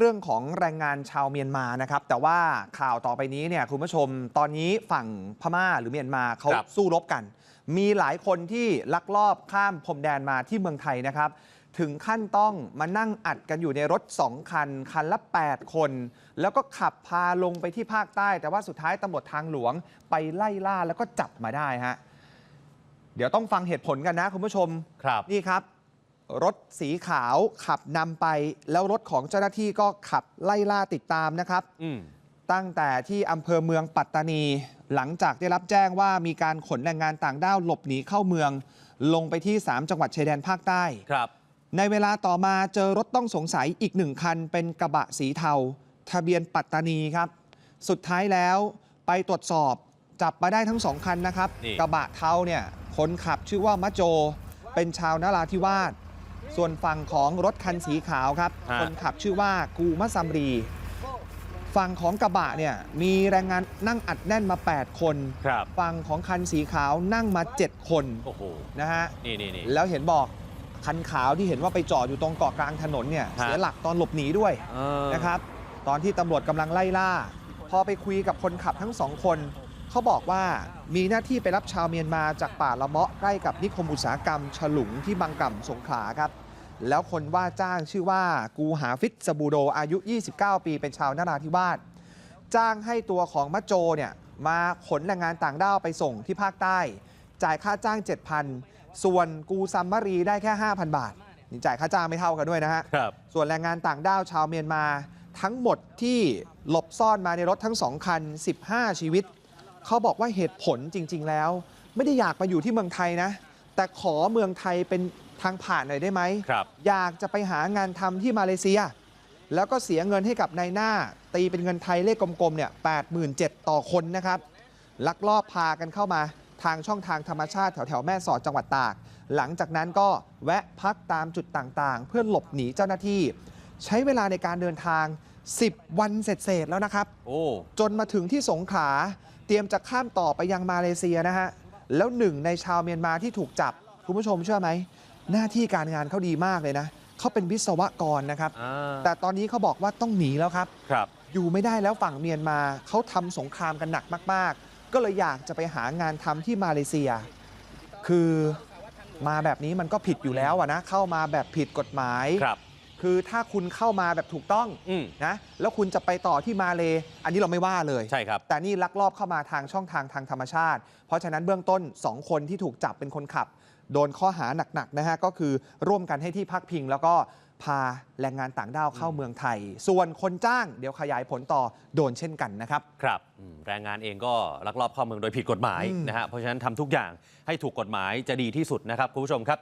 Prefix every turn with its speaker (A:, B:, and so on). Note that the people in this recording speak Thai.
A: เรื่องของแรงงานชาวเมียนมานะครับ แต่ว่าข่าวต่อไปนี้เนี่ยคุณผู้ชมตอนนี้ฝั่งพม่าหรือเมียนมาเขา
B: ครับ
A: สู้รบกัน มีหลายคนที่ลักลอบข้ามพรมแดนมาที่เมืองไทยนะครับ ถึงขั้นต้องมานั่งอัดกันอยู่ในรถ 2 คัน คันละ 8 คน แล้วก็ขับพาลงไปที่ภาคใต้ แต่ว่าสุดท้ายตำรวจทางหลวงไปไล่ล่าแล้วก็จับมาได้ฮะเดี๋ยวต้องฟังเหตุผลกันนะคุณผู้ชม
B: ครับ
A: นี่ครับ รถสีขาวขับนำไป แล้วรถของเจ้าหน้าที่ก็ขับไล่ล่าติดตามนะครับ
B: อืม
A: ตั้งแต่ที่อำเภอเมืองปัตตานี หลังจากได้รับแจ้งว่ามีการขนแรงงานต่างด้าวหลบหนีเข้าเมือง ลงไปที่ 3 จังหวัดชายแดนภาคใต้
B: ครับ
A: ในเวลาต่อมาเจอรถต้องสงสัยอีกหนึ่งคัน เป็นกระบะสีเทา ทะเบียนปัตตานีครับ สุดท้ายแล้วไปตรวจสอบจับมาได้ทั้งสองคันนะครับ
B: นี่
A: กระบะเทาเนี่ยคนขับชื่อว่า มะโจ เป็นชาวนราธิวาส ส่วนฝั่งของรถคันสีขาวครับคนขับชื่อว่ากูมะซัมรี ฝั่งของกระบะเนี่ยมีแรงงานนั่งอัดแน่นมา 8 คน
B: ครับ
A: ฝั่งของคันสีขาวนั่งมา 7 คน
B: โอ้โห
A: นะฮะ
B: นี่นี่นี่
A: แล้วเห็นบอกคันขาวที่เห็นว่าไปจอดอยู่ตรงเกาะกลางถนนเนี่ย
B: ฮะ
A: เสียหลักตอนหลบหนีด้วย
B: เออ
A: นะครับ ตอนที่ตำรวจกำลังไล่ล่า พอไปคุยกับคนขับทั้งสองคน เขาบอกว่ามีหน้าที่ไปรับชาวเมียนมาจากป่าละเมาะใกล้กับนิคมอุตสาหกรรม ฉลุงที่บางกล่ำสงขลาครับ แล้วคนว่าจ้างชื่อว่ากูหาฟิตสบูโดอายุ 29 ปีเป็นชาวนราธิวาสจ้างให้ตัวของมะโจเนี่ยมาขนแรงงานต่างด้าวไปส่งที่ภาคใต้ จ่ายค่าจ้าง 7,000 ส่วนกูซัมมารีได้แค่ 5,000 บาทนี่จ่ายค่าจ้างไม่เท่ากันด้วยนะฮะ
B: ครับ
A: ส่วนแรงงานต่างด้าวชาวเมียนมาทั้งหมดที่หลบซ่อนมาในรถทั้งสองคัน 15 ชีวิต เขาบอกว่าเหตุผลจริง ๆ แล้ว ไม่ได้อยากมาอยู่ที่เมืองไทยนะ แต่ขอเมืองไทยเป็นทางผ่านหน่อยได้ไหม
B: ครับ
A: อยากจะไปหางานทำที่มาเลเซีย แล้วก็เสียเงินให้กับนายหน้า ตีเป็นเงินไทยเลขกลมๆเนี่ย87,000ต่อคนนะครับ ลักลอบพากันเข้ามาทางช่องทางธรรมชาติแถวๆแม่สอดจังหวัดตาก หลังจากนั้นก็แวะพักตามจุดต่างๆ เพื่อหลบหนีเจ้าหน้าที่ ใช้เวลาในการเดินทาง 10 วันเสร็จๆแล้วนะครับ
B: โอ้
A: จนมาถึงที่สงขลาเตรียมจะข้ามต่อไปยังมาเลเซียนะฮะ แล้วหนึ่งในชาวเมียนมาที่ถูกจับ คุณผู้ชมเชื่อไหม หน้าที่การงานเขาดีมากเลยนะ เขาเป็นวิศวกรนะครับ
B: อ่า
A: แต่ตอนนี้เขาบอกว่าต้องหนีแล้วครับ
B: ครับ
A: อยู่ไม่ได้แล้วฝั่งเมียนมาเขาทำสงครามกันหนักมาก ๆ ก็เลยอยากจะไปหางานทำที่มาเลเซีย คือมาแบบนี้มันก็ผิดอยู่แล้วอะนะ เข้ามาแบบผิดกฎหมาย
B: ครับ
A: คือถ้าคุณเข้ามาแบบถูกต้อง
B: อืม
A: นะแล้วคุณจะไปต่อที่มาเลอันนี้เราไม่ว่าเลย
B: ใช่ครับ
A: แต่นี่ลักลอบเข้ามาทางช่องทางทางธรรมชาติ เพราะฉะนั้นเบื้องต้น 2 คนที่ถูกจับเป็นคนขับ โดนข้อหาหนักๆนะฮะก็คือร่วมกันให้ที่พักพิง แล้วก็พาแรงงานต่างด้าวเข้าเมืองไทย ส่วนคนจ้างเดี๋ยวขยายผลต่อโดนเช่นกันนะครับ
B: ครับอืมแรงงานเองก็ลักลอบเข้าเมืองโดยผิดกฎหมาย
A: อืม
B: นะฮะเพราะฉะนั้นทำทุกอย่างให้ถูกกฎหมายจะดีที่สุดนะครับคุณผู้ชมครับ